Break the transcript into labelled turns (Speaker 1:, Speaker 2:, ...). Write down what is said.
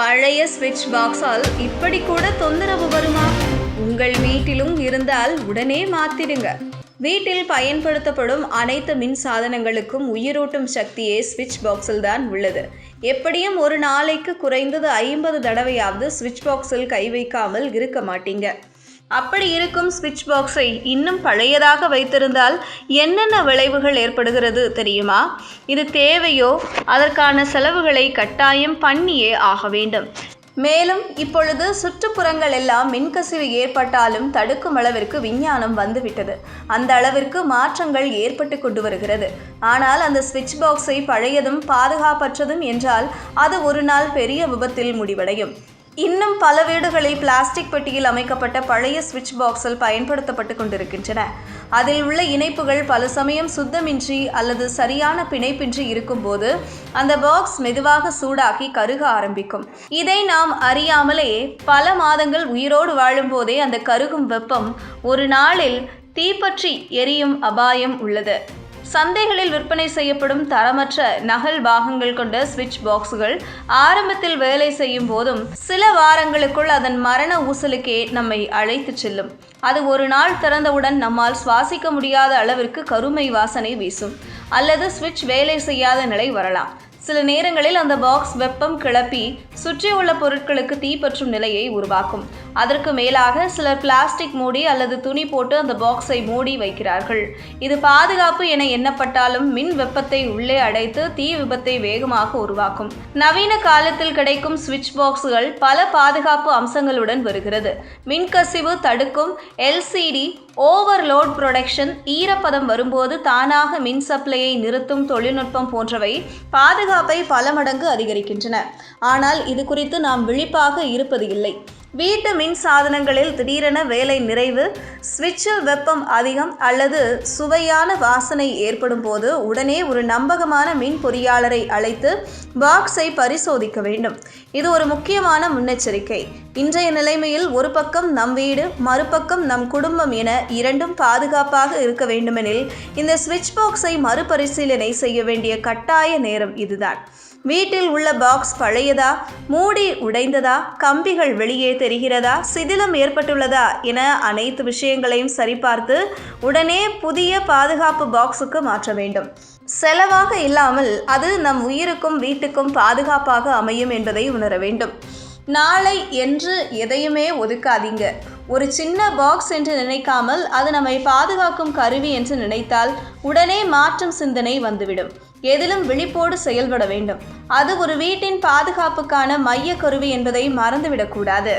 Speaker 1: பழைய ஸ்விட்ச் பாக்ஸால் இப்படி கூட தொந்தரவு வருமா? உங்கள் வீட்டிலும் இருந்தால் உடனே மாத்திடுங்க. வீட்டில் பயன்படுத்தப்படும் அனைத்து மின் சாதனங்களுக்கும் உயிரூட்டும் சக்தியே ஸ்விட்ச் பாக்ஸில் தான் உள்ளது. எப்படியும் ஒரு நாளைக்கு குறைந்தது ஐம்பது தடவையாவது ஸ்விட்ச் பாக்ஸில் கை வைக்காமல் இருக்க மாட்டீங்க. அப்படி இருக்கும் ஸ்விட்ச் பாக்ஸை இன்னும் பழையதாக வைத்திருந்தால் என்னென்ன விளைவுகள் ஏற்படுகிறது தெரியுமா? இது தேவையோ? அதற்கான செலவுகளை கட்டாயம் பண்ணியே ஆக வேண்டும். மேலும் இப்பொழுது சுற்றுப்புறங்கள் எல்லாம் மின்கசிவு ஏற்பட்டாலும் தடுக்கும் அளவிற்கு விஞ்ஞானம் வந்துவிட்டது. அந்த அளவிற்கு மாற்றங்கள் ஏற்பட்டு கொண்டு வருகிறது. ஆனால் அந்த ஸ்விட்ச் பாக்ஸை பழையதும் பாதுகாப்பற்றதும் என்றால் அது ஒரு நாள் பெரிய விபத்தில் முடிவடையும். இன்னும் பல வீடுகளில் பிளாஸ்டிக் பெட்டியில் அமைக்கப்பட்ட பழைய சுவிட்ச் பாக்ஸில் பயன்படுத்தப்பட்டு கொண்டிருக்கின்றன. அதில் உள்ள இணைப்புகள் பல சமயம் சுத்தமின்றி அல்லது சரியான பிணைப்பின்றி இருக்கும்போது அந்த பாக்ஸ் மெதுவாக சூடாக்கி கருக ஆரம்பிக்கும். இதை நாம் அறியாமலே பல மாதங்கள் உயிரோடு வாழும்போதே அந்த கருகும் வெப்பம் ஒரு நாளில் தீப்பற்றி எரியும் அபாயம் உள்ளது. சந்தைகளில் விற்பனை செய்யப்படும் தரமற்ற நகல் பாகங்கள் கொண்ட சுவிட்ச் பாக்ஸுகள் ஆரம்பத்தில் வேலை செய்யும் போதும் சில வாரங்களுக்குள் அதன் மரண ஊசலுக்கே நம்மை அழைத்துச் செல்லும். அது ஒரு நாள் திறந்தவுடன் நம்மால் சுவாசிக்க முடியாத அளவிற்கு கருமை வாசனை வீசும். அல்லது சுவிட்ச் வேலை செய்யாத நிலை வரலாம். சில நேரங்களில் அந்த பாக்ஸ் வெப்பம் கிளப்பி சுற்றியுள்ள பொருட்களுக்கு தீப்பற்றும் நிலையை உருவாக்கும். அதற்கு மேலாக சிலர் பிளாஸ்டிக் மூடி அல்லது துணி போட்டு அந்த பாக்ஸை மூடி வைக்கிறார்கள். இது பாதுகாப்பு என எண்ணப்பட்டாலும் மின் வெப்பத்தை உள்ளே அடைத்து தீ விபத்தை வேகமாக உருவாக்கும். நவீன காலத்தில் கிடைக்கும் சுவிட்ச் பாக்ஸுகள் பல பாதுகாப்பு அம்சங்களுடன் வருகிறது. மின்கசிவு தடுக்கும் எல்சிடி ஓவர்லோட் ப்ரொடக்ஷன் ஈரப்பதம் வரும்போது தானாக மின் சப்ளையை நிறுத்தும் தொழில்நுட்பம் போன்றவை பாதுகாப்பு பல மடங்கு அதிகரிக்கின்றன. ஆனால் இது குறித்து நாம் விழிப்பாக இருப்பது இல்லை. வீட்டு மின் சாதனங்களில் திடீரென வேலை நிறைவு சுவிட்சில் வெப்பம் அதிகம் அல்லது சுவையான வாசனை ஏற்படும் போது உடனே ஒரு நம்பகமான மின் பொறியாளரை அழைத்து பாக்ஸை பரிசோதிக்க வேண்டும். இது ஒரு முக்கியமான முன்னெச்சரிக்கை. இன்றைய நிலைமையில் ஒரு பக்கம் நம் வீடு மறுபக்கம் நம் குடும்பம் என இரண்டும் பாதுகாப்பாக இருக்க வேண்டுமெனில் இந்த ஸ்விட்ச் பாக்ஸை மறுபரிசீலனை செய்ய வேண்டிய கட்டாய நேரம் இதுதான். வீட்டில் உள்ள பாக்ஸ் பழையதா? மூடி உடைந்ததா? கம்பிகள் வெளியே தெரிகிறதா? சிதிலம் ஏற்பட்டுள்ளதா? என அனைத்து விஷயங்களையும் சரிபார்த்து உடனே புதிய பாதுகாப்பு பாக்ஸுக்கு மாற்ற வேண்டும். செலவாக இல்லாமல் அது நம் உயிருக்கும் வீட்டுக்கும் பாதுகாப்பாக அமையும் என்பதை உணர வேண்டும். நாளை என்று எதையுமே ஒதுக்காதீங்க. ஒரு சின்ன பாக்ஸ் என்று நினைக்காமல் அது நம்மை பாதுகாக்கும் கருவி என்று நினைத்தால் உடனே மாற்றும் சிந்தனை வந்துவிடும். எதிலும் விழிப்போடு செயல்பட வேண்டும். அது ஒரு வீட்டின் பாதுகாப்புக்கான மைய கருவி என்பதை மறந்துவிடக்கூடாது.